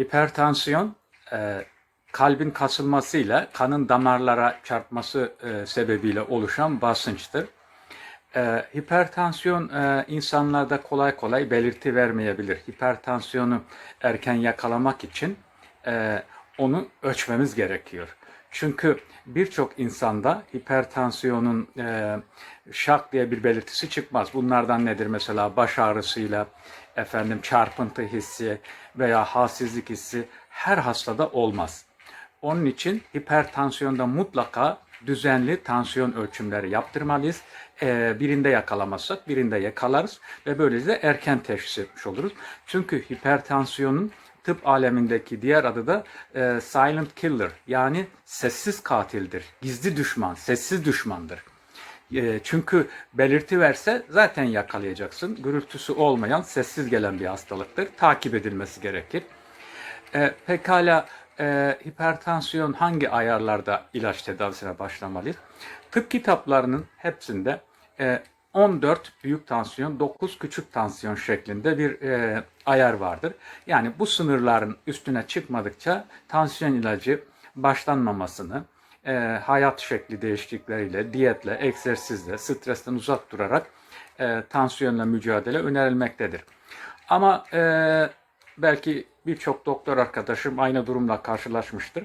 Hipertansiyon e, kalbin kasılmasıyla kanın damarlara çarpması e, sebebiyle oluşan basınçtır. E, hipertansiyon e, insanlarda kolay kolay belirti vermeyebilir. Hipertansiyonu erken yakalamak için e, onu ölçmemiz gerekiyor. Çünkü birçok insanda hipertansiyonun e, şak diye bir belirtisi çıkmaz. Bunlardan nedir mesela baş ağrısıyla, efendim çarpıntı hissi veya halsizlik hissi her hastada olmaz. Onun için hipertansiyonda mutlaka düzenli tansiyon ölçümleri yaptırmalıyız. Ee, birinde yakalamazsak birinde yakalarız ve böylece erken teşhis etmiş oluruz. Çünkü hipertansiyonun tıp alemindeki diğer adı da e, silent killer yani sessiz katildir. Gizli düşman, sessiz düşmandır. E, çünkü belirti verse zaten yakalayacaksın. Gürültüsü olmayan, sessiz gelen bir hastalıktır. Takip edilmesi gerekir. E, pekala e, hipertansiyon hangi ayarlarda ilaç tedavisine başlamalıyız? Tıp kitaplarının hepsinde e, 14 büyük tansiyon, 9 küçük tansiyon şeklinde bir e, ayar vardır. Yani bu sınırların üstüne çıkmadıkça tansiyon ilacı başlanmamasını, e, hayat şekli değişiklikleriyle, diyetle, egzersizle, stresten uzak durarak e, tansiyonla mücadele önerilmektedir. Ama e, belki birçok doktor arkadaşım aynı durumla karşılaşmıştır.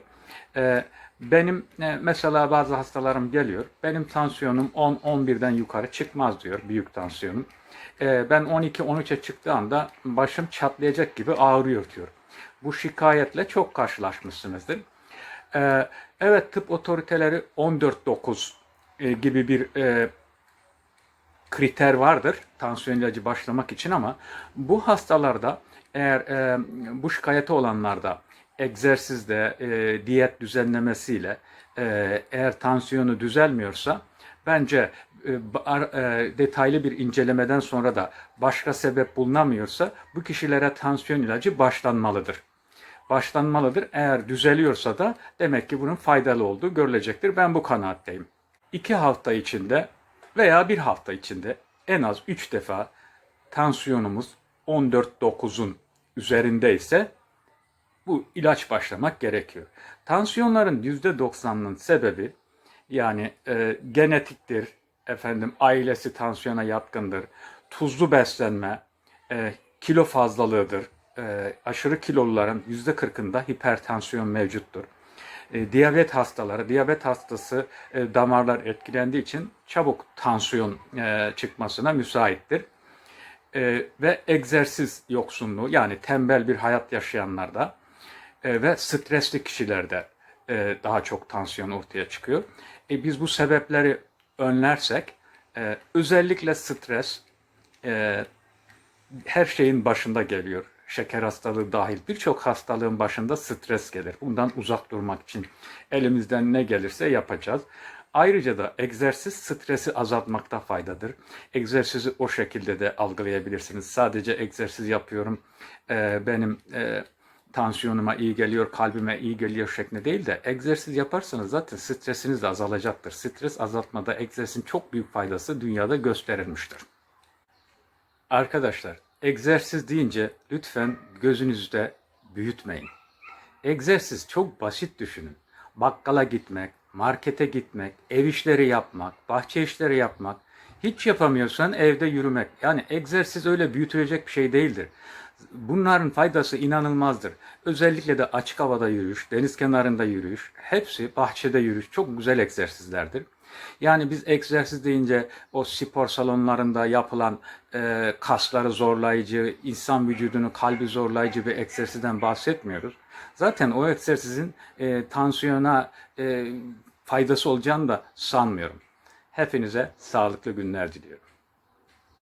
E, benim e, mesela bazı hastalarım geliyor. Benim tansiyonum 10-11'den yukarı çıkmaz diyor büyük tansiyonum. E, ben 12-13'e çıktığı anda başım çatlayacak gibi ağrıyor diyor. Bu şikayetle çok karşılaşmışsınızdır. E, evet tıp otoriteleri 14-9 e, gibi bir e, kriter vardır tansiyon ilacı başlamak için ama bu hastalarda eğer e, bu şikayeti olanlarda egzersizde, e, diyet düzenlemesiyle e, eğer tansiyonu düzelmiyorsa bence e, e, detaylı bir incelemeden sonra da başka sebep bulunamıyorsa bu kişilere tansiyon ilacı başlanmalıdır. Başlanmalıdır. Eğer düzeliyorsa da demek ki bunun faydalı olduğu görülecektir. Ben bu kanaatteyim. İki hafta içinde veya bir hafta içinde en az 3 defa tansiyonumuz 14-9'un üzerindeyse bu ilaç başlamak gerekiyor. Tansiyonların %90'ının sebebi yani e, genetiktir, efendim ailesi tansiyona yatkındır, tuzlu beslenme, e, kilo fazlalığıdır. E, aşırı kiloluların %40'ında hipertansiyon mevcuttur. E, diyabet hastaları, diyabet hastası e, damarlar etkilendiği için çabuk tansiyon e, çıkmasına müsaittir. E, ve egzersiz yoksunluğu yani tembel bir hayat yaşayanlarda e, ve stresli kişilerde e, daha çok tansiyon ortaya çıkıyor. E, biz bu sebepleri önlersek e, özellikle stres e, her şeyin başında geliyor. Şeker hastalığı dahil birçok hastalığın başında stres gelir. Bundan uzak durmak için elimizden ne gelirse yapacağız. Ayrıca da egzersiz stresi azaltmakta faydadır. Egzersizi o şekilde de algılayabilirsiniz. Sadece egzersiz yapıyorum, e, benim e, tansiyonuma iyi geliyor, kalbime iyi geliyor şeklinde değil de egzersiz yaparsanız zaten stresiniz de azalacaktır. Stres azaltmada egzersizin çok büyük faydası dünyada gösterilmiştir. Arkadaşlar, egzersiz deyince lütfen gözünüzde büyütmeyin. Egzersiz çok basit düşünün. Bakkala gitmek, markete gitmek, ev işleri yapmak, bahçe işleri yapmak, hiç yapamıyorsan evde yürümek. Yani egzersiz öyle büyütülecek bir şey değildir. Bunların faydası inanılmazdır. Özellikle de açık havada yürüyüş, deniz kenarında yürüyüş, hepsi bahçede yürüyüş çok güzel egzersizlerdir. Yani biz egzersiz deyince o spor salonlarında yapılan e, kasları zorlayıcı, insan vücudunu kalbi zorlayıcı bir egzersizden bahsetmiyoruz. Zaten o egzersizin e, tansiyona e, faydası olacağını da sanmıyorum. Hepinize sağlıklı günler diliyorum.